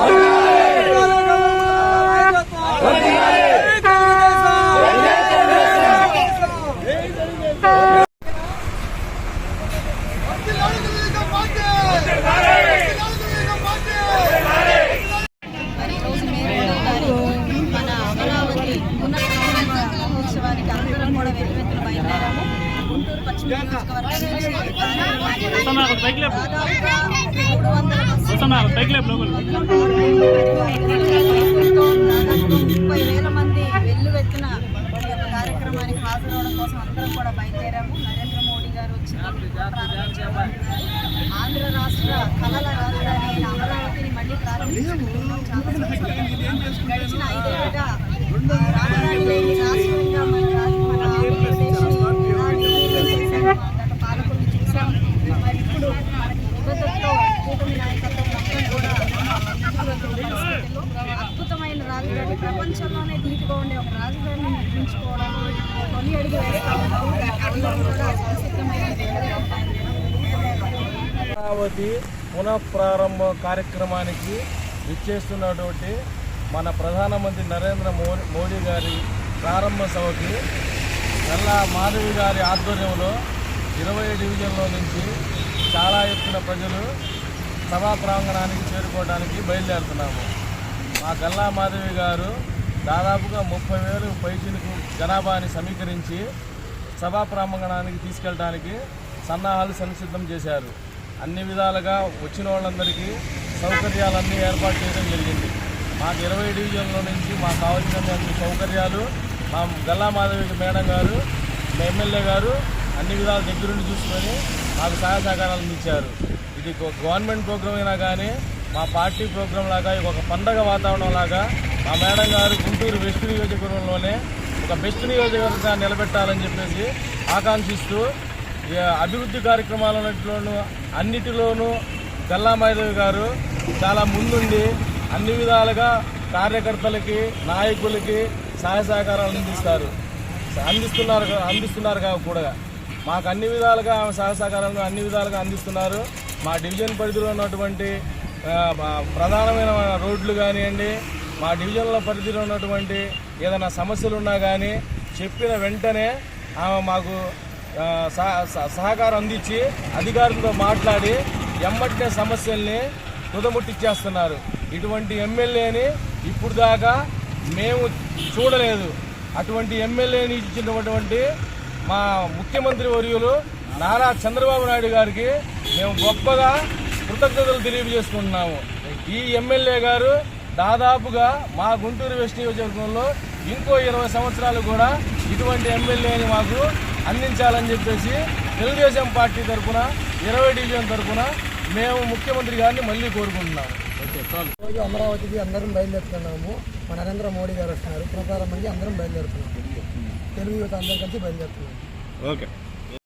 아 ముప్పై వేల మంది వెల్లువెత్తిన కార్యక్రమానికి హాజరవడం కోసం అందరం కూడా బయలుదేరాము నరేంద్ర మోడీ గారు వచ్చి ఆంధ్ర రాష్ట్ర కళల రాజధాని అమరావతిని మళ్ళీ ప్రారంభించుకుంటున్నాం. చాలా గడిచిన రాజధాని ప్రపంచంలోనే ధీటుగా ఉండే ఒక రాజధానిని నిర్మించుకోవడం తొలి అడుగు వేస్తా అమరావతి పునఃప్రారంభ కార్యక్రమానికి విచ్చేస్తున్నటువంటి మన ప్రధానమంత్రి నరేంద్ర మో- మోడీ గారి ప్రారంభ సభకి నల్లా మాధవి గారి ఆధ్వర్యంలో ఇరవై డివిజన్లో నుంచి చాలా ఎత్తున ప్రజలు సభా ప్రాంగణానికి చేరుకోవడానికి బయలుదేరుతున్నాము. మా గల్లా మాధవి గారు దాదాపుగా ముప్పై వేలు పైచిలకు జనాభాని సమీకరించి సభా ప్రాంగణానికి తీసుకెళ్ళడానికి సన్నాహాలు సంసిద్ధం చేశారు. అన్ని విధాలుగా వచ్చిన వాళ్ళందరికీ సౌకర్యాలన్నీ ఏర్పాటు చేయడం జరిగింది. మాకు ఇరవై డివిజన్ల నుంచి మాకు కావాల్సినటువంటి సౌకర్యాలు మా గల్లా మాధవి మేడం గారు మా ఎమ్మెల్యే గారు అన్ని విధాల దగ్గరుండి చూసుకొని మాకు సహాయ సహకారాలు అందించారు. ఇది గవర్నమెంట్ ప్రోగ్రామ్ అయినా కానీ మా పార్టీ ప్రోగ్రాం లాగా ఒక పండగ వాతావరణం లాగా మా మేడం గారు గుంటూరు వెస్ట్ నియోజకవర్గంలోనే ఒక బెస్ట్ నియోజకవర్గంగా నిలబెట్టాలని చెప్పేసి ఆకాంక్షిస్తూ అభివృద్ధి కార్యక్రమాలన్నింటిలోనూ అన్నిటిలోనూ గల్లామాధవి గారు చాలా ముందుండి అన్ని విధాలుగా కార్యకర్తలకి నాయకులకి సహాయ సహకారాలు అందిస్తారు. అందిస్తున్నారు అందిస్తున్నారు కూడా. మాకు అన్ని విధాలుగా ఆమె సహాయ సహకారాలను అన్ని విధాలుగా అందిస్తున్నారు. మా డివిజన్ పరిధిలో ఉన్నటువంటి ప్రధానమైన రోడ్లు కానివ్వండి మా డివిజన్ల పరిధిలో ఉన్నటువంటి ఏదైనా సమస్యలు ఉన్నా కానీ చెప్పిన వెంటనే ఆమె మాకు సహ- సహకారం అందించి అధికారులతో మాట్లాడి ఎమ్మటినే సమస్యల్ని కుదముట్టిచ్చేస్తున్నారు ఇటువంటి ఎమ్మెల్యేని ఇప్పుడు దాకా మేము చూడలేదు. అటువంటి ఎమ్మెల్యేని ఇచ్చినటువంటి మా ముఖ్యమంత్రి వర్యులు నారా చంద్రబాబు నాయుడు గారికి మేము గొప్పగా కృతజ్ఞతలు తెలియజేసుకుంటున్నాము. ఈ ఎమ్మెల్యే గారు దాదాపుగా మా గుంటూరు వెస్ట్ నియోజకవర్గంలో ఇంకో ఇరవై సంవత్సరాలు కూడా ఇటువంటి ఎమ్మెల్యేని మాకు అందించాలని చెప్పేసి తెలుగుదేశం పార్టీ తరఫున ఇరవై డివిజన్ తరఫున మేము ముఖ్యమంత్రి గారిని మళ్ళీ కోరుకుంటున్నాము. రోజు అమరావతికి అందరం బయలుదేరుతున్నాము. మా నరేంద్ర మోడీ గారు వస్తున్నారు. పునఃప్రారంభంకి అందరం బయలుదేరుతున్నాము. తెలుగు యువత అందరం కలిసి బయలుదేరుతున్నాము. ఓకే.